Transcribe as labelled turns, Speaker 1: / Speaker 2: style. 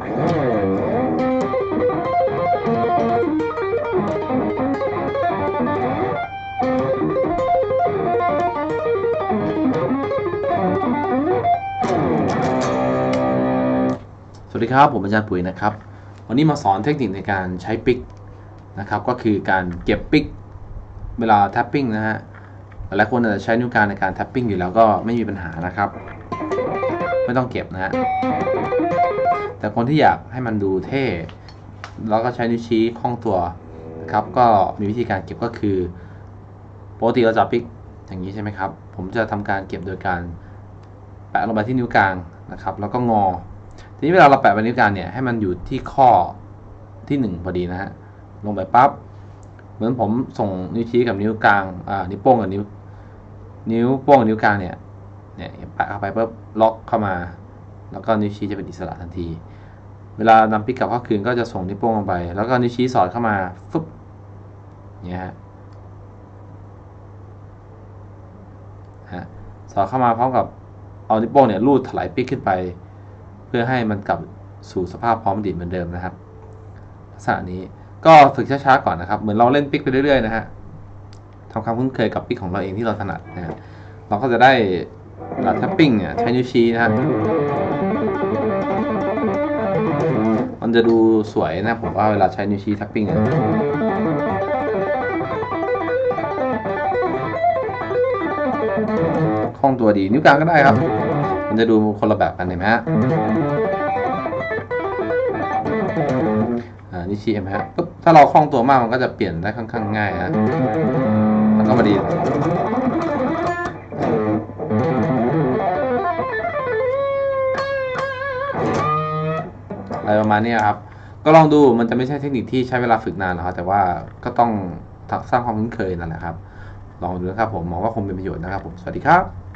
Speaker 1: สวัสดีครับ ผมอาจารย์ปุ๋ยนะครับ วันนี้มาสอนเทคนิคในการใช้ปิกนะครับ ก็คือการเก็บปิกเวลาแท็ปปิ้งนะฮะหลายคนอาจจะใช้นิ้วกลางในการแท็ปปิ้งอยู่แล้วก็ไม่มีปัญหานะครับ ไม่ต้องเก็บนะฮะ แต่คนที่อยากให้มันดูเท่ แล้วก็ใช้นิ้วชี้คล่องตัวนะครับ ก็มีวิธีการเก็บก็คือปกติเราจะปิกอย่างนี้ใช่ไหมครับ ผมจะทำการเก็บโดยการแปะลงไปที่นิ้วกลางนะครับ แล้วก็งอ ทีนี้เวลาเราแปะใบนิ้วกลางเนี่ยให้มันอยู่ที่ข้อที่หนึ่งพอดีนะฮะ ลงไปปั๊บ เหมือนผมส่งนิ้วชี้กับนิ้วกลาง อ่า นิ้วโป้งกับนิ้ว นิ้วโป้งกับนิ้วกลางเนี่ย เนี่ยแปะเข้าไปปุ๊บล็อกเข้ามา แล้วก็นิ้วชี้จะเป็นอิสระทันที เวลานำปิกกลับเข้าคืนก็จะส่งนิ้วโป้งลงไป แล้วก็นิ้วชี้สอดเข้ามาฟึบเนี่ยฮะฮะสอดเข้ามาพร้อมกับเอานิ้วโป้งเนี่ยลูดถลายปิกขึ้นไป เพื่อให้มันกลับสู่สภาพพร้อมดีดเหมือนเดิมนะครับลักษณะนี้ก็ฝึกช้าๆก่อนนะครับ เหมือนเราเล่นปิกไปเรื่อยๆนะฮะทำความคุ้นเคยกับปิกของเราเองที่เราถนัดนะฮะเราก็จะได้ ลาท็ปปิ้งเนี่ยใช้นิ้วชี้นะฮะมันจะดูสวยนะผมว่าเวลาใช้นิ้วชี้ท็ปปิ้งเนี่ยคล่องตัวดีนิ้วกลางก็ได้ครับ มันจะดูคนละแบบกันเห็นไหมฮะอ่านี่ชี้เห็นไหมฮะปุ๊บถ้าเราคล่องตัวมากมันก็จะเปลี่ยนได้ค่อนข้างง่ายฮะแล้วก็มาดี อะไรประมาณนี้ครับ ก็ลองดูมันจะไม่ใช่เทคนิคที่ใช้เวลาฝึกนานหรอกครับ แต่ว่าก็ต้องสร้างความคุ้นเคยนั่นแหละครับ ลองดูนะครับผมมองว่าคงเป็นประโยชน์นะครับผม สวัสดีครับ